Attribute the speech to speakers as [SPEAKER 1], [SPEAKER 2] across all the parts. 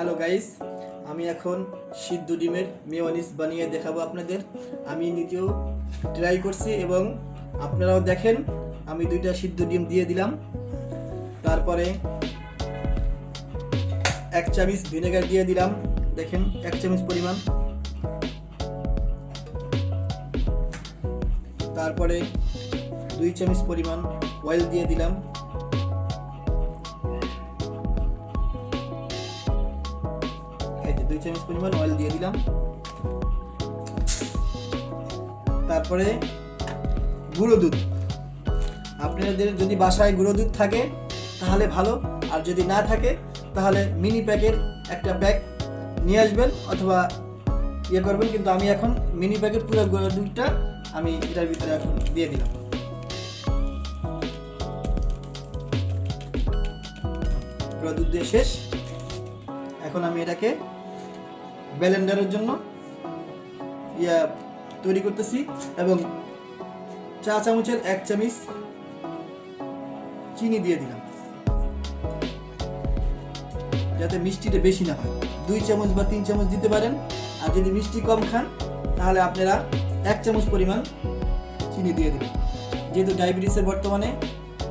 [SPEAKER 1] Hello guys আমি এখন সিদ্ধ ডিমের মেয়নিস বানিয়ে দেখাবো আপনাদের। আমি নিজেও ট্রাই করছি এবং আপনারাও দেখেন, আমি দুইটা সিদ্ধ ডিম দিয়ে দিলাম। তারপরে এক চামচ ভিনেগার দিয়ে দিলাম। দেখেন, এক চামচ পরিমাণ। তারপরে দুই চামচ পরিমাণ অয়েল দিয়ে দিলাম। দুই চামচ পরিমাণ অয়েল দিয়ে দিলাম। তারপরে গুঁড়ো দুধ। আপনাদের যদি বাসায় গুঁড়ো দুধ থাকে, তাহলে ভালো। আর যদি না থাকে, তাহলে মিনি প্যাকের একটা প্যাক নিয়ে আসবেন অথবা ইয়ে করবেন, কিন্তু আমি এখন মিনি প্যাকেট পুরো গুঁড়ো দুধটা আমি এটার ভিতরে এখন দিয়ে দিলাম। পুরো দুধ দিয়ে শেষ। এখন আমি এটাকে ব্যালেন্ডারের জন্য ইয়া তৈরি করতেছি এবং চা চামচের এক চামচ চিনি দিয়ে দিলাম। যাতে মিষ্টিটা বেশি না হয়। দুই চামচ বা তিন চামচ দিতে পারেন। আর যদি মিষ্টি কম খান, তাহলে আপনারা এক চামচ পরিমাণ চিনি দিয়ে দেবেন। যেহেতু ডায়াবেটিসের বর্তমানে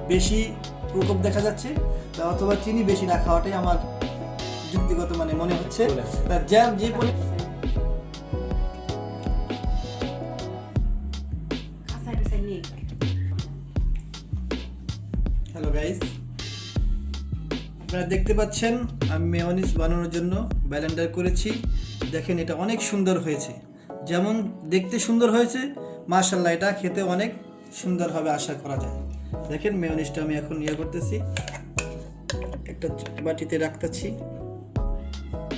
[SPEAKER 1] বেশি প্রকোপ দেখা যাচ্ছে অথবা চিনি বেশি না খাওয়াটাই আমার যুক্তিগত মানে মনে হচ্ছে। তা যা হ্যালো গাইস আপনারা দেখতে পাচ্ছেন আমি মেয়নিস বানানোর জন্য ব্যালেন্ডার করেছি। দেখেন এটা অনেক সুন্দর হয়েছে। যেমন দেখতে সুন্দর হয়েছে মার্শাল্লাহ এটা খেতে অনেক সুন্দর হবে আশা করা যায়। দেখেন মেয়নিসটা আমি এখন ইয়ে করতেছি। একটা বাটিতে রাখতেছি।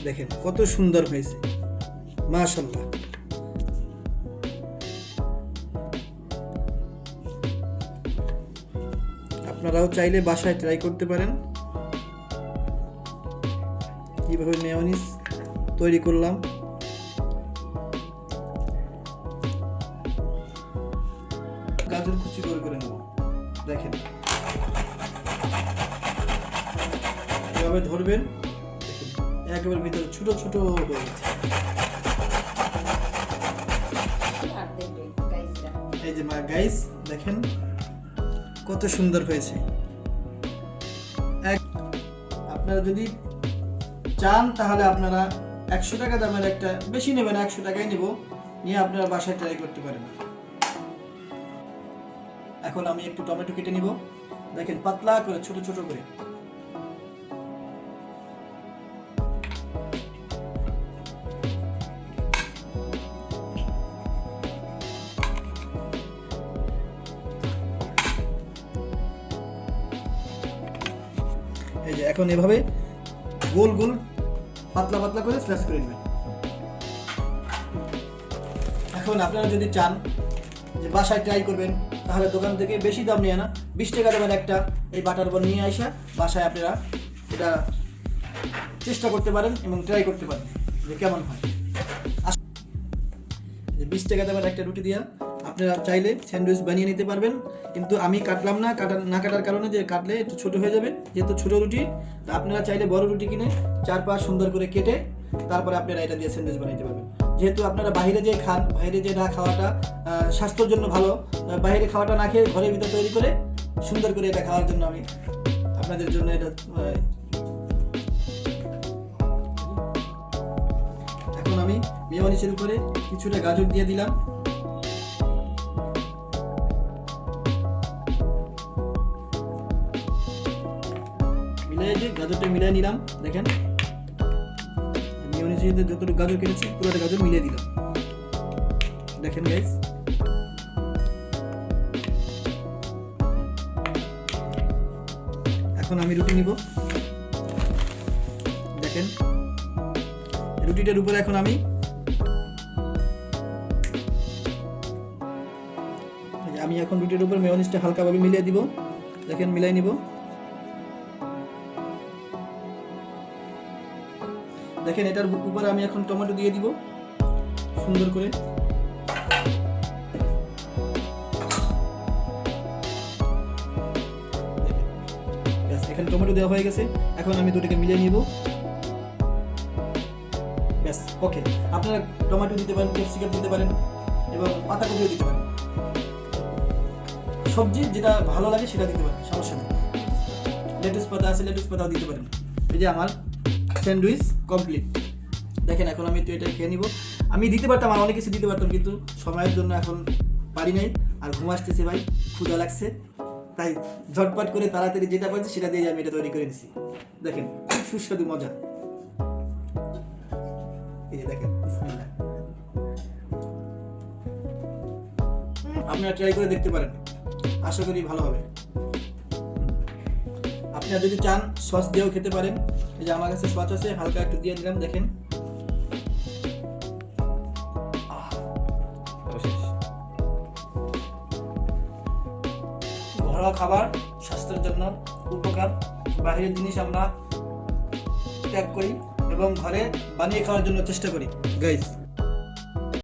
[SPEAKER 1] দেখেন, কত সুন্দর হয়েছে। মাশাল্লাহ আপনারাও চাইলে বাসায় ট্রাই করতে পারেন। কীভাবে মেয়নিস তৈরি করলাম। গাজর কুচি করে করে নেব। দেখেন। এভাবে ধরবেন? একেবারে ভিতরে ছোট ছোট হয়ে গেছে এই যে মা গাইস দেখেন কত সুন্দর হয়েছে। আপনারা যদি চান তাহলে আপনারা একশো টাকা দামের একটা, বেশি নেবেন, একশো টাকাই নেব। নিয়ে আপনারা বাসায় ট্রাই করতে পারেন। এখন আমি একটু টমেটো কেটে নিব। দেখেন পাতলা করে, ছোট ছোট করে। এখন এভাবে গোল গোল, পাতলা পাতলা করে স্ল্যাশ করে নেবেন। এখন আপনারা যদি চান যে বাসায় ট্রাই করবেন, তাহলে দোকান থেকে বেশি দাম নিয়ে না, বিশ টাকা দেবেন একটা এই বাটার বল নিয়ে আসা বাসায় আপনারা এটা চেষ্টা করতে পারেন এবং ট্রাই করতে পারেন, যে কেমন হয়। বিশ টাকা দেবেন একটা রুটি দিয়া আপনারা চাইলে স্যান্ডউইচ বানিয়ে নিতে পারবেন। কিন্তু আমি কাটলাম না কাটার না কাটার কারণে যে কাটলে একটু ছোট হয়ে যাবে, যেহেতু ছোট রুটি। তা আপনারা চাইলে বড় রুটি কিনে চার পাঁচ সুন্দর করে কেটে তারপরে আপনারা এটা দিয়ে স্যান্ডউইচ বানাইতে পারবেন। যেহেতু আপনারা বাইরে যে খান, বাইরে যে না খাওয়াটা স্বাস্থ্যের জন্য ভালো বাইরে খাওয়াটা না খেয়ে ঘরের ভিতরে তৈরি করে সুন্দর করে এটা খাওয়ার জন্য আমি আপনাদের জন্য এটা এখন আমি মেয়নিসের উপরে কিছুটা গাজর দিয়ে দিলাম। মিলাই যে গাজরটা মিলাই নিলাম, দেখেন। সাথে যতটুকু গাজর কেটেছি, পুরোটা গাজর মিলিয়ে দিলাম। দেখেন গাইস এখন আমি রুটি নিব। দেখেন। রুটিটার উপরে এখন আমি এই আমি এখন রুটির উপর মেয়নিসটা হালকাভাবে মিলিয়ে দিব। দেখেন মিলাই নিব। দেখেন এটার উপরে আমি এখন টমেটো দিয়ে দিব। সুন্দর করে। এখানে টমেটো দেওয়া হয়ে গেছে। এখন আমি দুটোকে মিলিয়ে নিব। ব্যাস ওকে আপনারা টমেটো দিতে পারেন, ক্যাপসিকাম দিতে পারেন, এবং পাতাকপিও দিতে পারেন। সবজি যেটা ভালো লাগে সেটা দিতে পারেন, সমস্যা নেই। লেটুস পাতা আছে, লেটুস পাতাও দিতে পারেন। এই যে আমার স্যান্ডউইচ। কমপ্লিট দেখেন, এখন আমি তো এটা খেয়ে নিব। আমি দিতে পারতাম, আর অনেক কিছু দিতে পারতাম, কিন্তু সময়ের জন্য এখন পারি নাই। আর ঘুম আসতেছে ভাই, ক্ষুধা লাগছে। তাই ঝটপট করে তাড়াতাড়ি যেটা পাচ্ছি সেটা দিয়ে আমি এটা তৈরি করে নিছি। দেখেন, খুব সুস্বাদু মজা এই দেখেন। আপনারা ট্রাই করে দেখতে পারেন। আশা করি ভালো হবে। আপনারা যদি চান, সস দিয়েও খেতে পারেন। এই যে আমার কাছে সস আছে, হালকা একটু দিয়ে দিলাম, দেখেন। ঘরোয়া খাবার, স্বাস্থ্যের জন্য উপকার। বাইরের জিনিস আমরা ত্যাগ করি এবং ঘরে বানিয়ে খাওয়ার জন্য চেষ্টা করি। গাইস